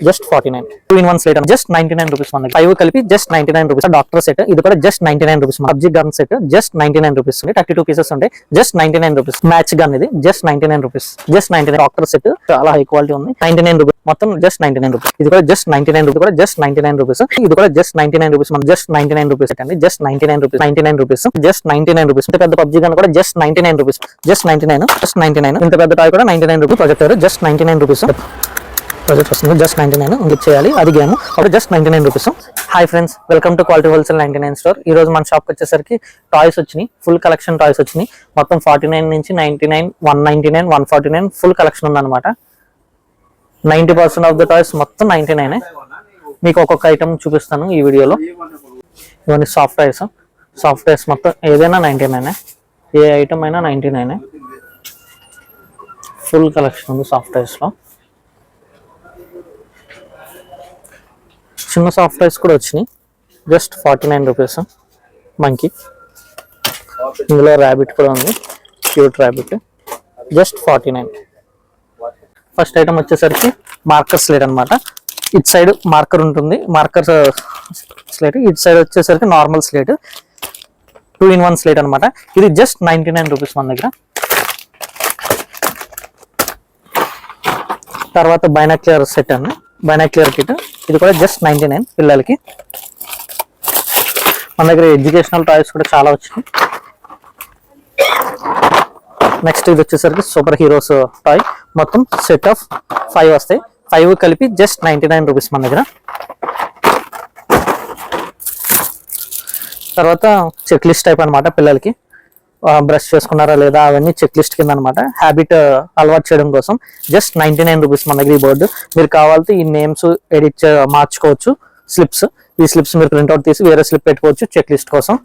Just forty nine two in one slate just ninety nine rupees మనకి five కలిపి just ninety nine rupees doctor set ఇది కూడా just ninety nine rupees PUBG gun set just ninety nine rupees ఉంది thirty two pieces ఉంటాయి just ninety nine rupees match gun ఇది just ninety nine rupees just ninety nine doctor set చాలా high quality ఉంది ninety nine rupees మొత్తం just ninety nine rupees ఇది కూడా just ninety nine rupees కూడా just ninety nine rupees ఇది కూడా just ninety nine rupees మనం జస్ట్ నైన్టీ నైన్ రూపీస్ అండి just ninety nine rupees ninety nine rupees just ninety nine rupees ఇంత పెద్ద PUBG gun కూడా just ninety nine rupees just ninety nine just ninety nine ఇంత పెద్ద toy కూడా ninety nine rupees projector just ninety nine rupees project వస్తుంది. Just ninety nine ఇంక చేయాలి. అది గేమ్ అప్పుడు just ninety nine rupees hi friends welcome to quality wholesale ninety nine store ఈ రోజు మన షాప్ వచ్చేసరికి టాయ్స్ వచ్చినాయి. ఫుల్ కలెక్షన్ టాయ్స్ వచ్చినాయి. మొత్తం ఫార్టీ నైన్ నుంచి ninety nine one ninety nine one forty nine full collection ఉందన్నమాట. Ninety percent of the toys మొత్తం నైన్టీ నైన్ మీకు ఒక్కొక్క ఐటమ్ చూపిస్తాను ఈ వీడియోలో. ఇవన్నీ సాఫ్ట్ టాయ్స్ సాఫ్ట్ టాయ్స్ మొత్తం ఏదైనా నైన్టీ నైన్ ఏ ఐటమ్ అయినా నైన్టీ నైన్ ఫుల్ కలెక్షన్ ఉంది సాఫ్ట్ టాయ్స్లో చిన్న సాఫ్ట్ టాయ్స్ కూడా వచ్చినాయి. Just forty nine rupees monkey ఇందులో ర్యాబిట్ కూడా ఉంది. Cute rabbit just forty nine first item వచ్చేసరికి మార్కర్ స్లేట్ అనమాట ఇటు సైడ్ మార్కర్ ఉంటుంది. మార్కర్ స్లేట్ ఇటు సైడ్ వచ్చేసరికి normal slate two in one slate అనమాట ఇది జస్ట్ నైంటీ నైన్ రూపీస్ మన దగ్గర. తర్వాత బైనాక్లియర్ సెట్ అండి బైనాక్లియర్ కిట్. ఇది కూడా జస్ట్ నైంటీ నైన్ పిల్లలకి. మన దగ్గర ఎడ్యుకేషనల్ టాయ్స్ కూడా చాలా వచ్చినాయి. నెక్స్ట్ ఇది వచ్చేసరికి సూపర్ హీరోస్ టాయ్ మొత్తం సెట్ ఆఫ్ ఫైవ్ వస్తాయి. ఫైవ్ కలిపి జస్ట్ నైంటీ నైన్ రూపీస్ మన దగ్గర. తర్వాత చెక్ లిస్ట్ టైప్ అనమాట పిల్లలకి. బ్రష్ చేసుకున్నారా లేదా అవన్నీ చెక్ లిస్ట్ కింద అనమాట హ్యాబిట్ అలవాటు చేయడం కోసం. జస్ట్ నైంటీ నైన్ రూపీస్ మన దగ్గర ఈ బోర్డు మీరు కావాలంటే ఈ నేమ్స్ ఎడిట్ మార్చుకోవచ్చు. స్లిప్స్ ఈ స్లిప్స్ మీరు ప్రింట్అవుట్ తీసి వేరే స్లిప్ పెట్టుకోవచ్చు చెక్ లిస్ట్ కోసం.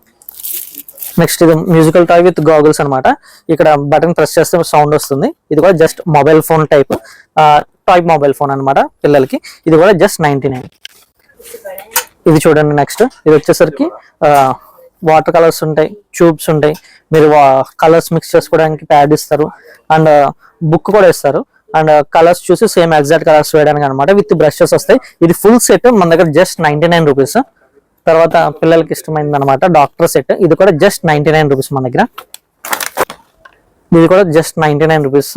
నెక్స్ట్ ఇది మ్యూజికల్ టాయ్ విత్ గాగుల్స్ అనమాట ఇక్కడ బటన్ ప్రెస్ చేస్తే సౌండ్ వస్తుంది. ఇది కూడా just mobile phone type toy mobile phone అన్నమాట పిల్లలకి. ఇది కూడా జస్ట్ నైన్టీ నైన్ ఇది చూడండి నెక్స్ట్ ఇది వచ్చేసరికి వాటర్ కలర్స్ ఉంటాయి ట్యూబ్స్ ఉంటాయి. మీరు కలర్స్ మిక్స్ చేసుకోవడానికి ప్యాడ్ ఇస్తారు. అండ్ uh, బుక్ కూడా ఇస్తారు. అండ్ uh, కలర్స్ చూసి సేమ్ ఎగ్జాక్ట్ కలర్స్ వేయడానికి అనమాట విత్ బ్రషెస్ వస్తాయి. ఇది ఫుల్ సెట్ మన దగ్గర జస్ట్ నైన్టీ నైన్ రూపీస్ తర్వాత పిల్లలకి ఇష్టమైంది అనమాట డాక్టర్ సెట్ ఇది కూడా జస్ట్ నైన్టీ నైన్ రూపీస్ మన దగ్గర. ఇది కూడా just ninety nine rupees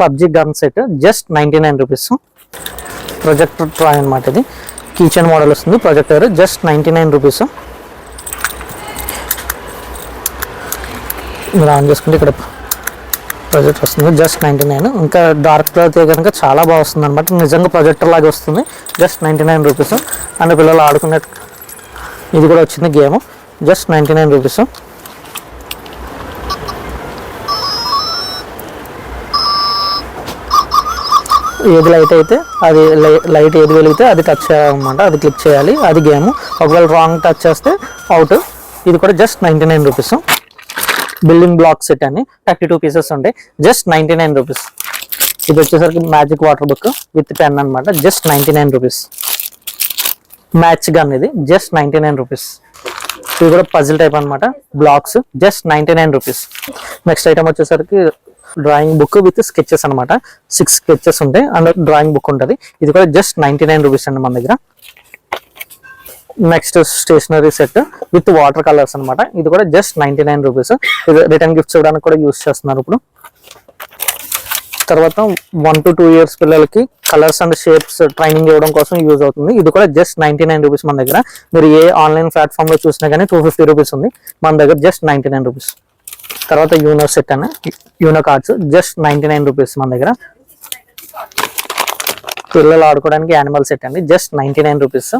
PUBG gun set just ninety nine rupees projector toy అనమాట ఇది. కిచెన్ మోడల్ వస్తుంది. Projector just ninety nine rupees ఇలా ఆన్ చేసుకుంటే ఇక్కడ ప్రొజెక్టర్ వస్తుంది. జస్ట్ నైంటీ నైన్ ఇంకా డార్క్ అయితే కనుక చాలా బాగా వస్తుంది అనమాట నిజంగా ప్రొజెక్టర్ లాగా వస్తుంది. Just ninety nine rupees and పిల్లలు ఆడుకునే ఇది కూడా వచ్చింది game. Just ninety nine rupees ఏది లైట్ అయితే అది లైట్ ఏది వెలిగితే అది టచ్ చేయాలన్నమాట. అది క్లిక్ చేయాలి. అది గేమ్. ఒకవేళ రాంగ్ టచ్ చేస్తే అవుట్ ఇది కూడా just ninety nine rupees building block set అని థర్టీ టూ పీసెస్ ఉంటాయి. జస్ట్ నైన్టీ నైన్ రూపీస్ ఇది వచ్చేసరికి magic water book with pen అనమాట just ninety nine rupees match gun ఇది. జస్ట్ నైన్టీ నైన్ రూపీస్ ఇది కూడా పజిల్ టైప్ అనమాట blocks just ninety nine rupees next item వచ్చేసరికి drawing book with sketches అనమాట six sketches ఉంటాయి. అండ్ డ్రాయింగ్ బుక్ ఉంటుంది. ఇది కూడా జస్ట్ నైన్టీ నైన్ రూపీస్ అండి మన దగ్గర. Next stationery set with water colours అనమాట ఇది కూడా జస్ట్ నైన్టీ నైన్ రూపీస్ ఇది రిటర్న్ గిఫ్ట్స్ ఇవ్వడానికి కూడా యూస్ చేస్తున్నారు ఇప్పుడు. తర్వాత వన్ టు టూ ఇయర్స్ పిల్లలకి కలర్స్ అండ్ షేప్స్ ట్రైనింగ్ ఇవ్వడం కోసం యూజ్ అవుతుంది. ఇది కూడా జస్ట్ నైన్టీ నైన్ రూపీస్ మన దగ్గర. మీరు ఏ ఆన్లైన్ ప్లాట్ఫామ్లో చూసినా కానీ టూ ఫిఫ్టీ రూపీస్ ఉంది. మన దగ్గర జస్ట్ నైన్టీ నైన్ రూపీస్ తర్వాత యూనో సెట్ అని Uno cards just ninety nine rupees మన దగ్గర. పిల్లలు ఆడుకోవడానికి యానిమల్ సెట్ అండి. Just ninety nine rupees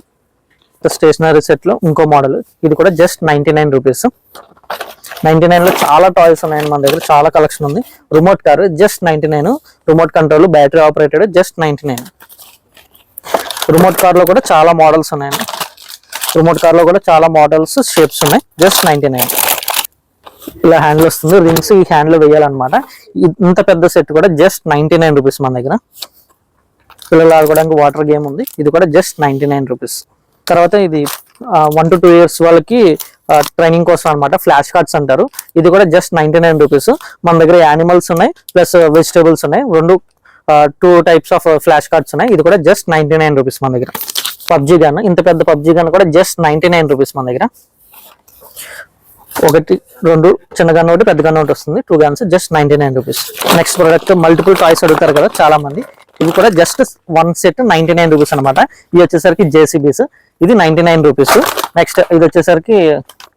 stationery సెట్లో ఇంకో మోడల్ ఇది కూడా just ninety nine rupees ninety నైన్లో చాలా టాయ్స్ ఉన్నాయండి మన దగ్గర. చాలా కలెక్షన్ ఉంది. Remote car just ninety nine remote control battery operated just ninety nine remote కార్లో కూడా చాలా మోడల్స్ ఉన్నాయండి. రిమోట్ కార్లో కూడా చాలా మోడల్స్ షేప్స్ ఉన్నాయి. జస్ట్ నైన్టీ నైన్ ఇలా హ్యాండిల్ వస్తుంది. రింగ్స్ ఈ హ్యాండ్లో వేయాలన్నమాట. ఇంత పెద్ద సెట్ కూడా జస్ట్ నైన్టీ నైన్ రూపీస్ మన దగ్గర. పిల్లలు ఆడుకోవడానికి వాటర్ గేమ్ ఉంది. ఇది కూడా జస్ట్ నైన్టీ నైన్ రూపీస్ తర్వాత ఇది వన్ టు టూ ఇయర్స్ వాళ్ళకి ట్రైనింగ్ కోసం అనమాట ఫ్లాష్ కార్డ్స్ అంటారు. ఇది కూడా జస్ట్ నైన్టీ నైన్ రూపీస్ మన దగ్గర యానిమల్స్ ఉన్నాయి ప్లస్ వెజిటేబుల్స్ ఉన్నాయి. రెండు two types of flash cards ఉన్నాయి. ఇది కూడా జస్ట్ నైన్టీ నైన్ రూపీస్ మన దగ్గర. పబ్జీ గన్ ఇంత పెద్ద పబ్జీ గన్ కూడా జస్ట్ నైన్టీ నైన్ రూపీస్ మన దగ్గర. ఒకటి రెండు చిన్న గన్ ఒకటి పెద్ద గన్ ఒకటి వస్తుంది. Two guns just ninety nine rupees next product multiple toys అడుగుతారు కదా చాలా మంది. ఇవి కూడా just one set ninety nine rupees అనమాట ఇది వచ్చేసరికి జేసీబీస్ ఇది నైన్టీ నైన్ రూపీస్ నెక్స్ట్ ఇది వచ్చేసరికి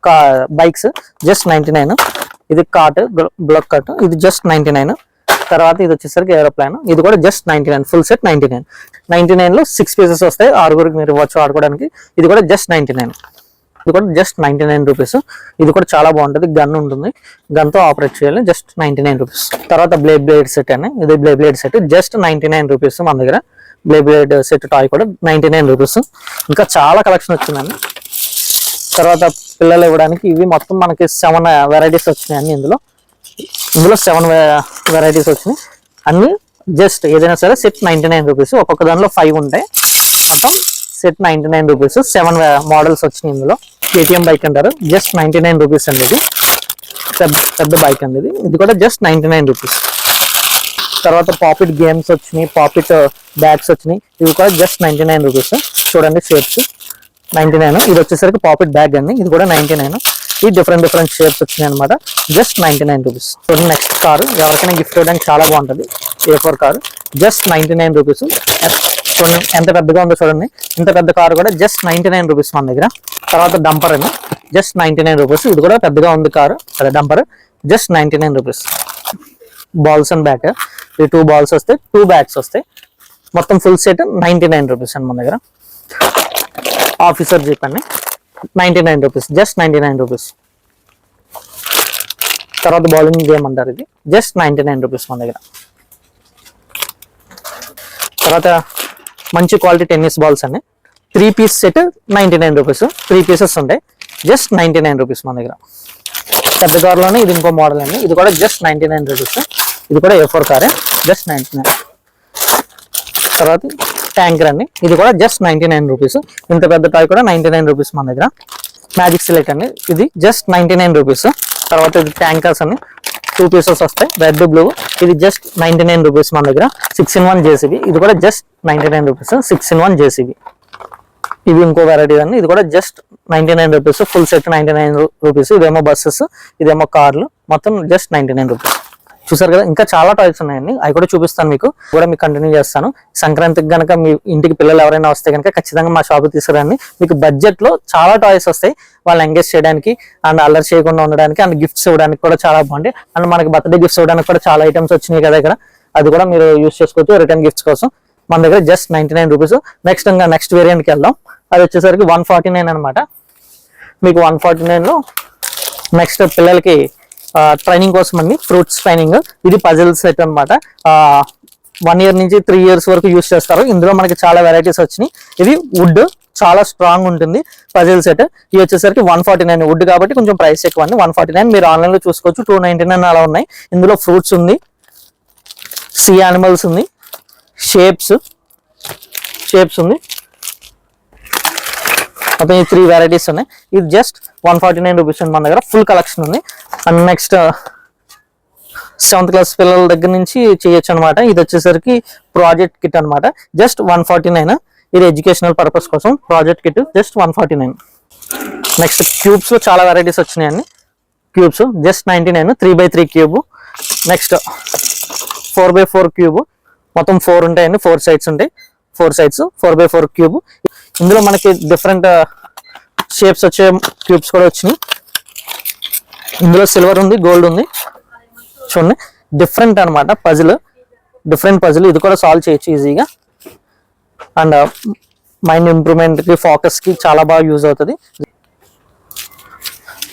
కా బైక్స్ జస్ట్ నైన్టీ నైన్ ఇది కాట్ బ్లాక్ కట్ ఇది జస్ట్ నైన్టీ నైన్ తర్వాత ఇది వచ్చేసరికి ఏరోప్లాన్ ఇది కూడా just ninety nine full set ninety nine ninety నైన్లో సిక్స్ పీసెస్ వస్తాయి. ఆరుగురికి మీరు ఇవ్వచ్చు ఆడుకోవడానికి ఇది కూడా జస్ట్ నైన్టీ నైన్ ఇది కూడా జస్ట్ నైన్టీ నైన్ రూపీస్ ఇది కూడా చాలా బాగుంటుంది. గన్ ఉంటుంది. గన్తో ఆపరేట్ చేయాలి. జస్ట్ నైన్టీ నైన్ రూపీస్ తర్వాత బ్లేడ్ బ్లేడ్ సెట్ అని. ఇది బ్లే blade set just ninety nine rupees మన దగ్గర. బ్లే బ్లేడ్ సెట్ టాయ్ కూడా నైన్టీ నైన్ రూపీస్ ఇంకా చాలా కలెక్షన్ వచ్చిందండి. తర్వాత పిల్లలు ఇవ్వడానికి ఇవి మొత్తం మనకి సెవెన్ వెరైటీస్ వచ్చినాయి ఇందులో. ఇందులో సెవెన్ వెరైటీస్ uh, వచ్చినాయి. అన్ని జస్ట్ ఏదైనా సరే సెట్ నైన్టీ నైన్ రూపీస్ ఒక్కొక్క దానిలో ఫైవ్ ఉంటాయి. మొత్తం set ninety nine rupees seven models వచ్చినాయి ఇందులో. కేటీఎం బైక్ అంటారు. జస్ట్ నైన్టీ నైన్ రూపీస్ అండి ఇది. పెద్ద బైక్ అండి ఇది. ఇది కూడా జస్ట్ నైన్టీ నైన్ రూపీస్ తర్వాత పాపిట్ గేమ్స్ వచ్చినాయి. పాపిట్ బ్యాగ్స్ uh, వచ్చినాయి. ఇవి కూడా జస్ట్ నైన్టీ నైన్ రూపీస్ చూడండి షేప్స్ నైన్టీ నైన్ ఇది వచ్చేసరికి పాపిట్ బ్యాగ్ అండి. ఇది కూడా నైన్టీ నైన్ ఈ డిఫరెంట్ డిఫరెంట్ షేప్స్ వచ్చినాయి అనమాట జస్ట్ నైన్టీ నైన్ రూపీస్ చూడండి నెక్స్ట్ కారు ఎవరికైనా గిఫ్ట్ ఇవ్వడానికి చాలా బాగుంటుంది. A four car just ninety nine rupees చూడండి. ఎంత పెద్దగా ఉందో చూడండి. ఇంత పెద్ద కారు కూడా జస్ట్ నైన్టీ నైన్ రూపీస్ మన దగ్గర. తర్వాత డంపర్ ఏమో జస్ట్ నైన్టీ నైన్ రూపీస్ ఇది కూడా పెద్దగా ఉంది కారు. అదే dumper just ninety nine rupees balls and bat ఈ టూ బాల్స్ వస్తాయి టూ బ్యాట్స్ వస్తాయి మొత్తం full set ninety nine rupees అండి మన దగ్గర. ఆఫీసర్ జీప్ అండి. Ninety nine rupees just ninety nine rupees తర్వాత బౌలింగ్ గేమ్ అంటారు ఇది. జస్ట్ నైన్టీ నైన్ రూపీస్ మన దగ్గర. తర్వాత మంచి క్వాలిటీ టెన్నిస్ బాల్స్ అండి. Three piece set ninety nine rupees three pieces ఉంటాయి. జస్ట్ నైన్టీ నైన్ రూపీస్ మన దగ్గర. పెద్ద కార్లోనే ఇది ఇంకో మోడల్ అండి. ఇది కూడా జస్ట్ నైన్టీ నైన్ రూపీస్ ఇది కూడా ఏ ఫోర్ కారే జస్ట్ నైన్టీ నైన్ తర్వాత ట్యాంకర్ అండి ఇది కూడా జస్ట్ నైన్టీ నైన్ రూపీస్ ఇంత పెద్ద టాయ్ కూడా నైన్టీ నైన్ రూపీస్ మన దగ్గర. మ్యాజిక్ సిలెక్ట్ అండి. ఇది జస్ట్ నైన్టీ నైన్ రూపీస్ తర్వాత ఇది ట్యాంకర్స్ అండి. టూ పీసెస్ వస్తాయి రెడ్ బ్లూ ఇది జస్ట్ నైన్టీ నైన్ రూపీస్ మన దగ్గర. సిక్స్ ఇన్ వన్ జేసీబీ ఇది కూడా just ninety nine rupees six in one JCB ఇవి ఇంకో వెరైటీ అండి ఇది కూడా just ninety nine rupees full set ninety nine rupees ఇదేమో బస్సెస్ ఇదేమో కార్లు. మొత్తం జస్ట్ నైన్టీ నైన్ రూపీస్ చూసారు కదా ఇంకా చాలా టాయ్స్ ఉన్నాయండి. అవి కూడా చూపిస్తాను మీకు. కూడా మీకు కంటిన్యూ చేస్తాను. సంక్రాంతికి కనుక మీ ఇంటికి పిల్లలు ఎవరైనా వస్తే కనుక ఖచ్చితంగా మా షాప్ తీసుకురండి. మీకు బడ్జెట్లో చాలా టాయ్స్ వస్తాయి. వాళ్ళు ఎంగేజ్ చేయడానికి అండ్ అల్లరి చేయకుండా ఉండడానికి అండ్ గిఫ్ట్స్ ఇవ్వడానికి కూడా చాలా బాగుంటాయి. అండ్ మనకి బర్త్డే గిఫ్ట్స్ ఇవ్వడానికి కూడా చాలా ఐటమ్స్ వచ్చినాయి కదా ఇక్కడ. అది కూడా మీరు యూస్ చేసుకోవచ్చు. రిటర్న్ గిఫ్ట్స్ కోసం. మన దగ్గర just ninety nine rupees next ఇంకా నెక్స్ట్ వేరియంట్కి వెళ్దాం. అది వచ్చేసరికి వన్ ఫార్టీ నైన్ అనమాట. మీకు వన్ ఫార్టీ నైన్లో నెక్స్ట్ పిల్లలకి ట్రైనింగ్ కోసం అండి ఫ్రూట్స్ ట్రైనింగ్ ఇది పజిల్ సెట్ అనమాట వన్ ఇయర్ నుంచి త్రీ ఇయర్స్ వరకు యూస్ చేస్తారు. ఇందులో మనకి చాలా వెరైటీస్ వచ్చినాయి. ఇది వుడ్ చాలా స్ట్రాంగ్ ఉంటుంది పజిల్ సెట్ ఇది వచ్చేసరికి వన్ ఫార్టీ నైన్ వుడ్ కాబట్టి కొంచెం ప్రైస్ ఎక్కువ అండి వన్ ఫార్టీ నైన్ మీరు ఆన్లైన్లో చూసుకోవచ్చు. టూ నైన్టీ నైన్ అలా ఉన్నాయి. ఇందులో ఫ్రూట్స్ ఉంది. సీ యానిమల్స్ ఉంది. షేప్స్ షేప్స్ ఉంది. మొత్తం ఈ త్రీ వెరైటీస్ ఉన్నాయి. ఇది just one forty nine rupees ఉంది మన దగ్గర. ఫుల్ కలెక్షన్ ఉంది. అండ్ నెక్స్ట్ సెవెంత్ క్లాస్ పిల్లల దగ్గర నుంచి చేయొచ్చు అనమాట ఇది వచ్చేసరికి ప్రాజెక్ట్ కిట్ అనమాట జస్ట్ వన్ ఫార్టీ నైన్ ఇది ఎడ్యుకేషనల్ పర్పస్ కోసం project kit just one forty nine next cubes చాలా వెరైటీస్ వచ్చినాయండి cubes just ninety nine three by three cube next four by four cube మొత్తం ఫోర్ ఉంటాయండి four sides ఉంటాయి. Four sides four by four cube ఇందులో మనకి different shapes వచ్చే cubes కూడా వచ్చినాయి. ఇందులో సిల్వర్ ఉంది గోల్డ్ ఉంది. చూడండి డిఫరెంట్ అనమాట పజిల్ డిఫరెంట్ పజిల్ ఇది కూడా సాల్వ్ చేయొచ్చు ఈజీగా అండ్ మైండ్ ఇంప్రూవ్మెంట్కి ఫోకస్కి చాలా బాగా యూజ్ అవుతుంది.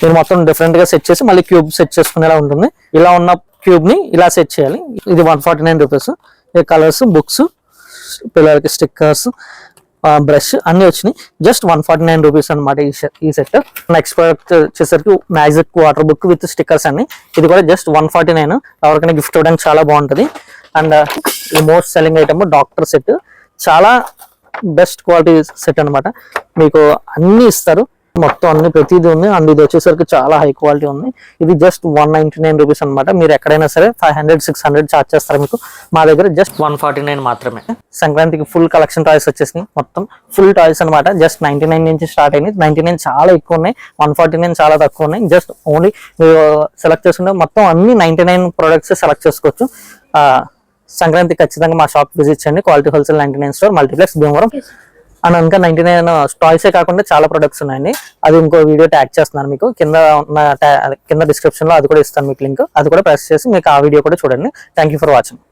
మీరు మొత్తం డిఫరెంట్గా సెట్ చేసి మళ్ళీ క్యూబ్ సెట్ చేసుకునేలా ఉంటుంది. ఇలా ఉన్న క్యూబ్ని ఇలా సెట్ చేయాలి. ఇది one forty nine rupees colours books పిల్లలకి స్టిక్కర్స్ బ్రష్ అన్ని వచ్చినాయి. Just one forty nine rupees అనమాట ఈ ఈ సెట్ నెక్స్ట్ ప్రోడక్ట్ వచ్చేసరికి magic water book with stickers అన్ని. ఇది కూడా జస్ట్ వన్ ఫార్టీ నైన్ ఎవరికైనా గిఫ్ట్ ఇవ్వడానికి చాలా బాగుంటుంది. అండ్ uh, ఈ most selling item doctor set చాలా బెస్ట్ క్వాలిటీ సెట్ అన్నమాట. మీకు అన్ని ఇస్తారు. మొత్తం అన్ని ప్రతిదీ ఉంది. అండ్ ఇది వచ్చేసరికి చాలా హై క్వాలిటీ ఉంది. ఇది just one ninety nine rupees అనమాట మీరు ఎక్కడైనా సరే five hundred six hundred charge చేస్తారు మీకు? మా దగ్గర జస్ట్ వన్ ఫార్టీ నైన్ మాత్రమే. సంక్రాంతికి ఫుల్ కలెక్షన్ టాయ్స్ వచ్చేసినాయి. మొత్తం ఫుల్ టాయ్స్ అనమాట జస్ట్ నైన్టీ నైన్ నుంచి స్టార్ట్ అయింది నైన్టీ నైన్ చాలా ఎక్కువ ఉన్నాయి. వన్ ఫార్టీ నైన్ చాలా తక్కువ ఉన్నాయి. జస్ట్ ఓన్లీ మీరు సెలెక్ట్ చేసుకుంటే మొత్తం అన్ని నైన్టీ నైన్ ప్రొడక్ట్స్ సెలెక్ట్ చేసుకోవచ్చు. సంక్రాంతి ఖచ్చితంగా మా షాప్ విజిట్ చేయండి. Quality wholesale ninety nine store multiplex Bhimavaram. And ఇంకా నైన్టీ నైన్ టాయ్సే కాకుండా చాలా ప్రొడక్ట్స్ ఉన్నాయండి. అది ఇంకో వీడియో ట్యాగ్ చేస్తున్నాను మీకు. కింద ఉన్న కింద డిస్క్రిప్షన్లో అది కూడా ఇస్తాను మీకు లింక్ అది కూడా ప్రెస్ చేసి మీకు ఆ వీడియో కూడా చూడండి. Thank you for watching